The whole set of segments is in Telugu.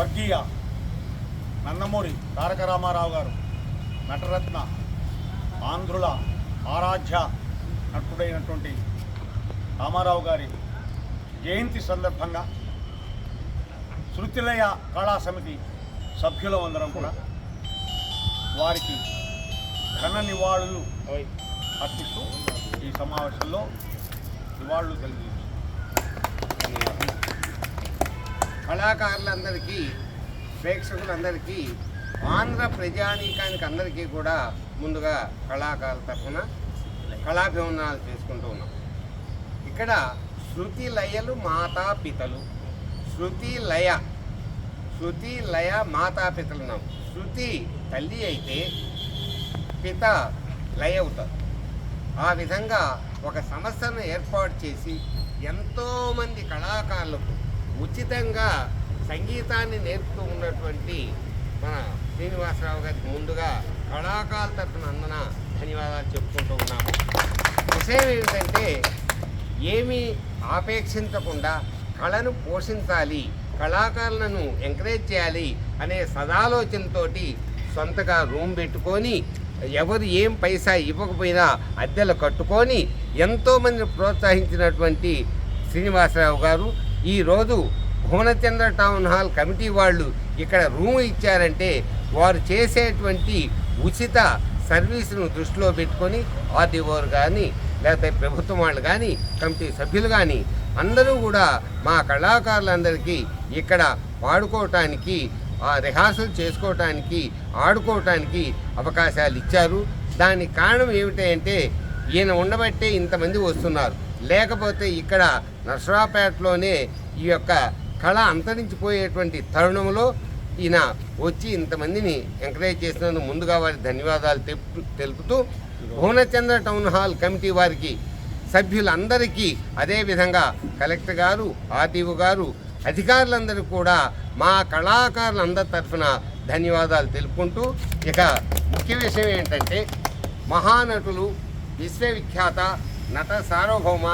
స్వర్గీయ నందమూరి తారక రామారావు గారు నటరత్న ఆంధ్రుల ఆరాధ్య నటుడైనటువంటి రామారావు గారి జయంతి సందర్భంగా శృతిలయ కళా సమితి సభ్యులం అందరం కూడా వారికి ఘన నివాళులు అర్పిస్తూ ఈ సమావేశంలో నివాళులు తెలియజేస్తున్నాం. కళాకారులందరికీ ప్రేక్షకులందరికీ ఆంధ్ర ప్రజానీకానికి అందరికీ కూడా ముందుగా కళాకారుల తరఫున కళాభిమానాలు చేసుకుంటూ ఉన్నాం. ఇక్కడ శృతి లయలు మాతాపితలు. శృతి లయ శృతి లయ మాతాపితలు ఉన్నాం శృతి తల్లి అయితే పిత లయ అవుతారు. ఆ విధంగా ఒక సంస్థను ఏర్పాటు చేసి ఎంతోమంది కళాకారులకు ఉచితంగా సంగీతాన్ని నేర్పుతూ ఉన్నటువంటి మన శ్రీనివాసరావు గారికి ముందుగా కళాకారుల తరఫున అందన ధన్యవాదాలు చెప్పుకుంటూ ఉన్నాము విషయం ఏమిటంటే ఏమీ ఆపేక్షించకుండా కళను పోషించాలి కళాకారులను ఎంకరేజ్ చేయాలి అనే సదాలోచనతోటి సొంతగా రూమ్ పెట్టుకొని ఎవరు ఏం పైసా ఇవ్వకపోయినా అద్దెలు కట్టుకొని ఎంతోమందిని ప్రోత్సహించినటువంటి శ్రీనివాసరావు గారు ఈరోజు భువనచంద్ర టౌన్ హాల్ కమిటీ వాళ్ళు ఇక్కడ రూమ్ ఇచ్చారంటే వారు చేసేటువంటి ఉచిత సర్వీసును దృష్టిలో పెట్టుకొని ఆర్డీఓరు కానీ లేకపోతే ప్రభుత్వం వాళ్ళు కానీ కమిటీ సభ్యులు కానీ అందరూ కూడా మా కళాకారులందరికీ ఇక్కడ పాడుకోవటానికి ఆ రిహార్సల్ చేసుకోవటానికి ఆడుకోవటానికి అవకాశాలు ఇచ్చారు. దానికి కారణం ఏమిటంటే ఈయన ఉండబట్టే ఇంతమంది వస్తున్నారు. లేకపోతే ఇక్కడ నర్సరాపేటలోనే ఈ యొక్క కళ అంతరించిపోయేటువంటి తరుణంలో ఈయన వచ్చి ఇంతమందిని ఎంకరేజ్ చేసినందుకు ముందుగా వారి ధన్యవాదాలు తెలుపు తెలుపుతూ భువనచంద్ర టౌన్ హాల్ కమిటీ వారికి సభ్యులందరికీ అదేవిధంగా కలెక్టర్ గారు ఆర్టీఓ గారు అధికారులందరూ కూడా మా కళాకారులందరి తరఫున ధన్యవాదాలు తెలుపుకుంటూ ఇక ముఖ్య విషయం ఏంటంటే మహానటులు విశ్వవిఖ్యాత నట సార్వభౌమ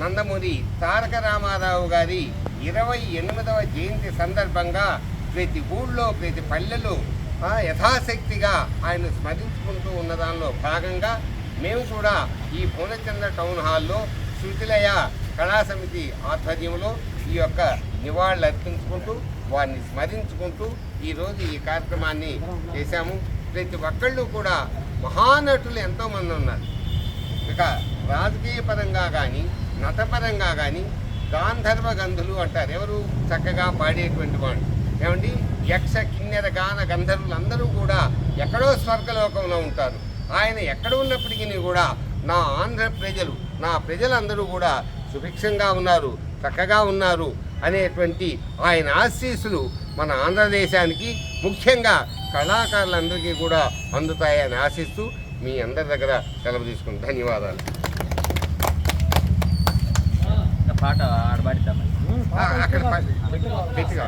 నందమూరి తారక రామారావు గారి ఇరవై ఎనిమిదవ జయంతి సందర్భంగా ప్రతి ఊళ్ళో ప్రతి పల్లెలో యథాశక్తిగా ఆయన స్మరించుకుంటూ ఉన్న దానిలో భాగంగా మేము కూడా ఈ పూర్ణచంద్ర టౌన్ హాల్లో శృతిలయ కళాసమితి ఆధ్వర్యంలో ఈ యొక్క నివాళులు అర్పించుకుంటూ వారిని స్మరించుకుంటూ ఈరోజు ఈ కార్యక్రమాన్ని చేశాము. ప్రతి ఒక్కళ్ళు కూడా మహానటులు ఎంతోమంది ఉన్నారు. ఇక రాజకీయ పరంగా కానీ నటపరంగా కానీ గాంధర్వ గంధులు అంటారు. ఎవరు చక్కగా పాడేటువంటి వాళ్ళు? ఏమండి? యక్ష కిన్నెర గాన గంధర్వులు అందరూ కూడా ఎక్కడో స్వర్గలోకంలో ఉంటారు. ఆయన ఎక్కడ ఉన్నప్పటికీ కూడా నా ఆంధ్ర ప్రజలు నా ప్రజలందరూ కూడా సుభిక్షంగా ఉన్నారు చక్కగా ఉన్నారు అనేటువంటి ఆయన ఆశీస్సులు మన ఆంధ్రదేశానికి ముఖ్యంగా కళాకారులందరికీ కూడా అందుతాయని ఆశిస్తూ మీ అందరి దగ్గర సెలవు తీసుకుని ధన్యవాదాలు. పాట ఆడబడిద్దామని ఆ, అక్కడ ప- పెట్టిగా